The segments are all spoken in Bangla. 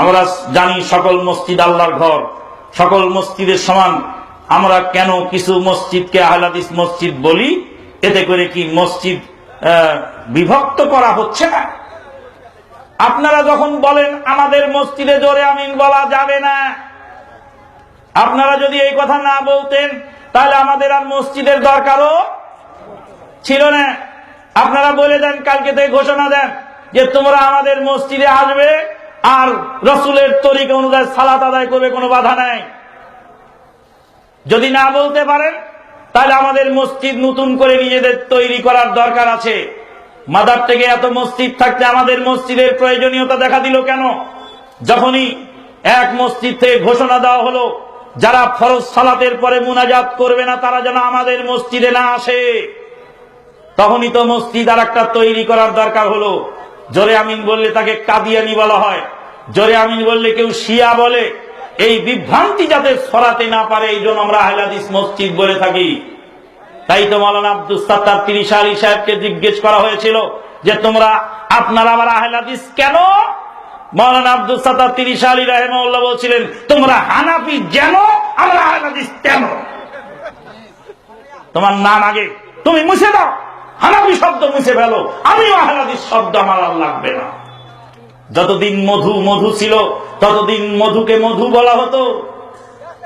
আমরা জানি সকল মসজিদ আল্লাহর ঘর, সকল মসজিদের সমান। আমরা কেন কিছু মসজিদকে আহলাদিস মসজিদ বলি? এতে করে কি মসজিদ বিভক্ত করা হচ্ছে না? আপনারা যখন বলেন, আমাদের মসজিদে জোরে আমিন বলা যাবে না। আপনারা যদি এই কথা না বলতেন, তাহলে আমাদের আর মসজিদের দরকারও ছিল না। আপনারা বলে দেন, কালকে থেকে ঘোষণা দেন যে তোমরা আমাদের মসজিদে আসবে। আর রসুলের তরিকা অনুযায়ী সালাত আদায় করবে, কোনো বাধা নাই। যদি না বলতে পারেন, তাহলে আমাদের মসজিদ নতুন করে নিজেদের তৈরি করার দরকার আছে। মাদার থেকে এত মসজিদ থাকতে আমাদের মসজিদের প্রয়োজনীয়তা দেখা দিল কেন? যখনই এক মসজিদ থেকে ঘোষণা দেওয়া হলো, যারা ফরজ সালাতের পরে মুনাজাত করবে না, তারা যেন আমাদের মসজিদে না আসে। তখনই তো মসজিদ আর একটা তৈরি করার দরকার হলো। জোরে আমিন বললে তাকে কাদিয়ানি বলা হয়। জোরে আমিন বললে কেউ শিয়া বলে, এই বিভ্রান্তি যাতে ছড়াতে না পারে, এই জন্য আমরা আহলাদিস মসজিদ বলে থাকি। তাই তো মৌলানা আব্দুল সাত্তার তিরিশ আলী সাহেবকে জিজ্ঞেস করা হয়েছিল যে, তোমরা আপনারা আবার আহলাদিস কেন? মৌলানা আব্দুল সাত্তার তিরিশ আলী রাহেমাউল্লাহ বলছিলেন, তোমরা হানাফি যেন আমরা আহলাদিস কেন তোমার নাম আগে, তুমি মুছে দাও। হানাফি শব্দ মুছে ফেলো। আমিও আহলাদিস শব্দ আমার লাগবে না। যতদিন মধু মধু ছিল, ততদিন মধুকে মধু বলা হতো।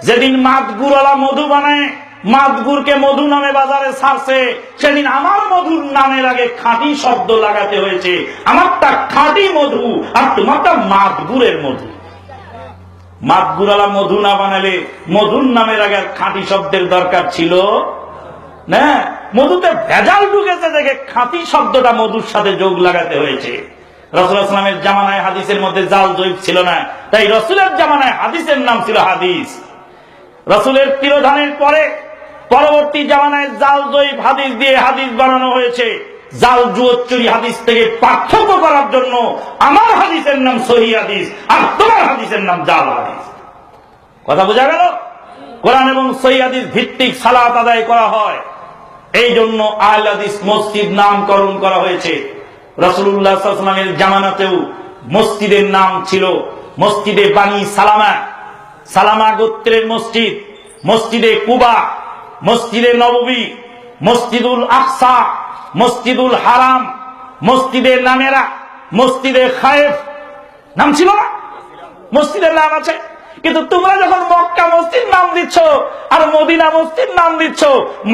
যেদিন মাতগুরওয়ালা মধু বানায় মাতগুরকে মধু নামে বাজারে ছাড়ছে, সেদিন আমার মধুর নামের আগে খাঁটি শব্দ লাগাতে হয়েছে। আমারটা খাঁটি মধু আর তোমারটা মাতগুরের মধু। মাতগুরালা মধু না বানালে মধুর নামের আগে আর খাঁটি শব্দের দরকার ছিল না। মধুতে ভেজাল ঢুকেছে দেখে খাঁটি শব্দটা মধুর সাথে যোগ লাগাতে হয়েছে। রসুলামের জামানায় হাদিসের মধ্যে জাল জৈব ছিল না। তাই রসুলের জামানায় হাদিসের নাম ছিল হাদিস। রসুলের তিরোধানের পরে পরবর্তী জামানায় জাল জৈব হাদিস দিয়ে হাদিস বানানো হয়েছে। জাল জুয়চুরি হাদিস থেকে পার্থক্য করার জন্য আমার হাদিসের নাম সহি হাদিস আর তোমার হাদিসের নাম জাল হাদিস। কথা বোঝা গেল? কোরআন এবং সৈয়াদিস ভিত্তিক সালাত আদায় করা হয়। এই জন্য আহলাদিস মসজিদ নামকরণ করা হয়েছে। রসুল্লাহামের জামানাতেও মসজিদের নাম ছিল মসজিদে বানি সালামা। সালামা গোত্রের মসজিদ, মসজিদে কুবা, মসজিদে নববী, মসজিদুল আকসা, মসজিদুল হারাম, মসজিদে নামেরা, মসজিদে খায়েফ। নাম ছিল না? মসজিদের নাম আছে। কিন্তু তোমরা যখন মক্কা মসজিদ নাম দিচ্ছ আর মদিনা মসজিদ নাম দিচ্ছ,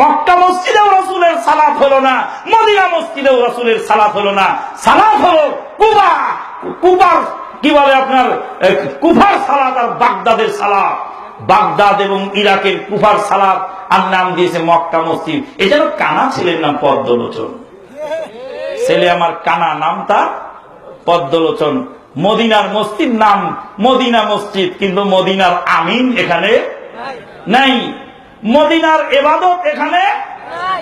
মক্কা মসজিদেও রসুলের সালাত হলো না, মদিনা মসজিদেও রসুলের সালাত হলো না। সালাত হলো কুবা, কুবার কি বলে আপনার? কুফার সালাত আর বাগদাদের সালাত। বাগদাদ এবং ইরাকের কুফার সালাত আর নাম দিয়েছে মক্কা মসজিদ। যেন কানা ছেলের নাম পদ্মলোচন। ছেলে আমার কানা নাম তার পদ্মলোচন। মদিনার মসজিদ নাম মদিনা মসজিদ কিন্তু মদিনার আমিন এখানে নাই। মদিনার এবাদত এখানে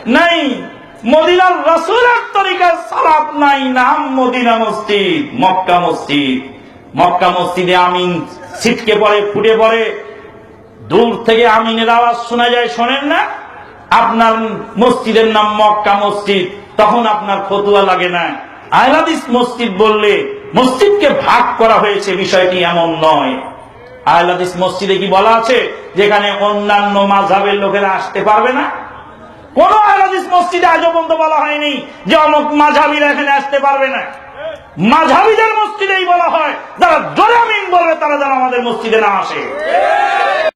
নাই। মদিনার রসুলের তরিকার সালাত নাই নাম মদিনা মসজিদ মক্কা মসজিদ। মক্কা মসজিদে আমিন ছিটকে পড়ে ফুটে পড়ে। দূর থেকে আমিনের আওয়াজ শোনা যায় শোনেন না? আপনার মসজিদের নাম মক্কা মসজিদ তখন আপনার ফতুয়া লাগে না। আহলাদিস মসজিদ বললে মসজিদকে ভাগ করা হয়েছে, বিষয়টি এমন নয়। আহলাদিস মসজিদে কি বলা আছে? যেখানে অন্যান্য মাঝাবের লোকেরা আসতে পারবে না। কোন আহলাদিস মসজিদে আজও পর্যন্ত বলা হয়নি যে অমুক মাঝাবিরা এখানে আসতে পারবে না। মাঝাবিদের মসজিদেই বলা হয়, যারা জোরে আমিন বলবে তারা যেন আমাদের মসজিদে না আসে।